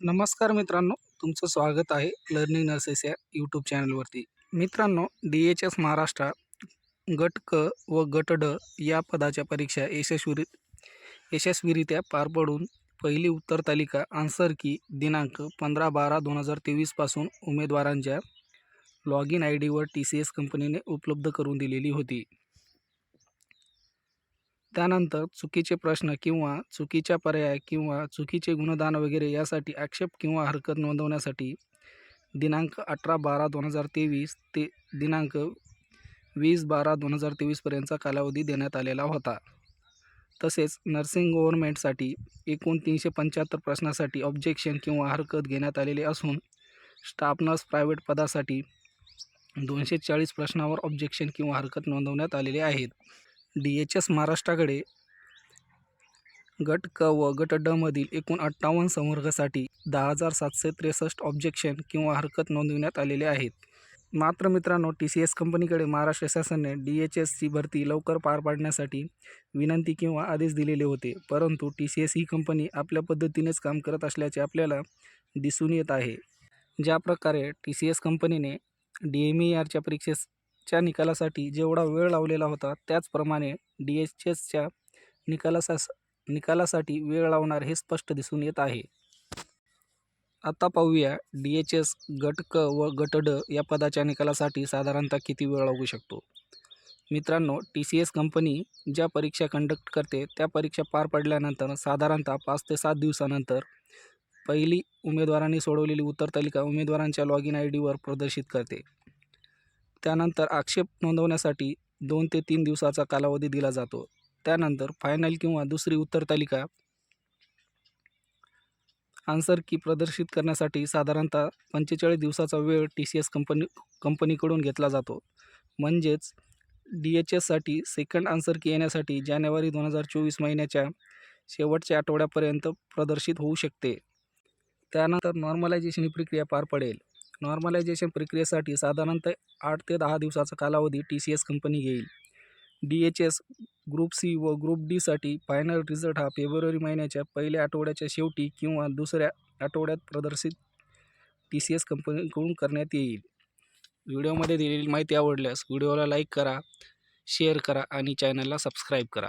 नमस्कार मित्रांनो तुमचं स्वागत आहे लर्निंग नर्सेस या यूट्यूब चॅनलवरती. मित्रांनो डी एच एस महाराष्ट्र गट क व गट ड या पदाच्या परीक्षा यशस्वी यशस्वीरित्या पार पडून पहिली उत्तर तालिका आन्सर की दिनांक पंधरा बारा दोन हजार तेवीसपासून उमेदवारांच्या लॉग इन आय डीवर टी सी एस कंपनीने उपलब्ध करून दिलेली होती. त्यानंतर चुकीचे प्रश्न किंवा चुकीच्या पर्याय किंवा चुकीचे गुणदान वगैरे यासाठी आक्षेप किंवा हरकत नोंदवण्यासाठी दिनांक अठरा बारा दोन हजार तेवीस ते दिनांक वीस बारा दोन हजार तेवीसपर्यंतचा कालावधी देण्यात आलेला होता. तसेच नर्सिंग गव्हर्नमेंटसाठी एकूण तीनशे पंच्याहत्तर प्रश्नासाठी ऑब्जेक्शन किंवा हरकत घेण्यात आलेली असून स्टाफ नर्स प्रायव्हेट पदासाठी दोनशे चाळीस प्रश्नावर ऑब्जेक्शन किंवा हरकत नोंदवण्यात आलेले आहेत. डी एच एस महाराष्ट्राकडे गट क व गट ड मधील एकूण अठ्ठावन्न संवर्गासाठी दहा हजार सातशे त्रेसष्ट ऑब्जेक्शन किंवा हरकत नोंदविण्यात आलेले आहेत. मात्र मित्रांनो टी सी एस कंपनीकडे महाराष्ट्र शासनाने डी एच एसची भरती लवकर पार पाडण्यासाठी विनंती किंवा आदेश दिलेले होते. परंतु टी सी एस ही कंपनी आपल्या पद्धतीनेच काम करत असल्याचे आपल्याला दिसून येत आहे. ज्या प्रकारे टी सी एस कंपनीने डी एम ई आरच्या परीक्षेस च्या निकालासाठी जेवढा वेळ लावलेला होता त्याचप्रमाणे डी एच एसच्या निकालासास निकालासाठी वेळ लावणार हे स्पष्ट दिसून येत आहे. आता पाहूया डी एच एस गट क व गट ड या पदाच्या निकालासाठी साधारणतः किती वेळ लागू शकतो? मित्रांनो टी सी एस कंपनी ज्या परीक्षा कंडक्ट करते त्या परीक्षा पार पडल्यानंतर साधारणतः पाच ते सात दिवसानंतर पहिली उमेदवारांनी सोडवलेली उत्तर तालिका उमेदवारांच्या लॉग इन आय डीवर प्रदर्शित करते. त्यानंतर आक्षेप नोंदवण्यासाठी दोन ते तीन दिवसाचा कालावधी दिला जातो. त्यानंतर फायनल किंवा दुसरी उत्तर तालिका आन्सर की प्रदर्शित करण्यासाठी साधारणतः पंचेचाळीस दिवसाचा वेळ टी सी एस कंपनी कंपनीकडून घेतला जातो. म्हणजेच डी एच एससाठी सेकंड आन्सर की येण्यासाठी जानेवारी दोन हजार चोवीस महिन्याच्या शेवटच्या आठवड्यापर्यंत प्रदर्शित होऊ शकते. त्यानंतर नॉर्मलायझेशन ही प्रक्रिया पार पडेल. नॉर्मलायझेशन प्रक्रियेसाठी साधारणतः आठ ते दहा दिवसाचा कालावधी टी सी एस कंपनी घेईल. D H S group C व ग्रुप डीसाठी फायनल रिझल्ट हा फेब्रुवारी महिन्याच्या पहिल्या आठवड्याच्या शेवटी किंवा दुसऱ्या आठवड्यात प्रदर्शित टी सी एस कंपनीकडून करण्यात येईल. व्हिडिओमध्ये दिलेली माहिती आवडल्यास व्हिडिओला लाईक करा शेअर करा आणि चॅनलला सबस्क्राईब करा.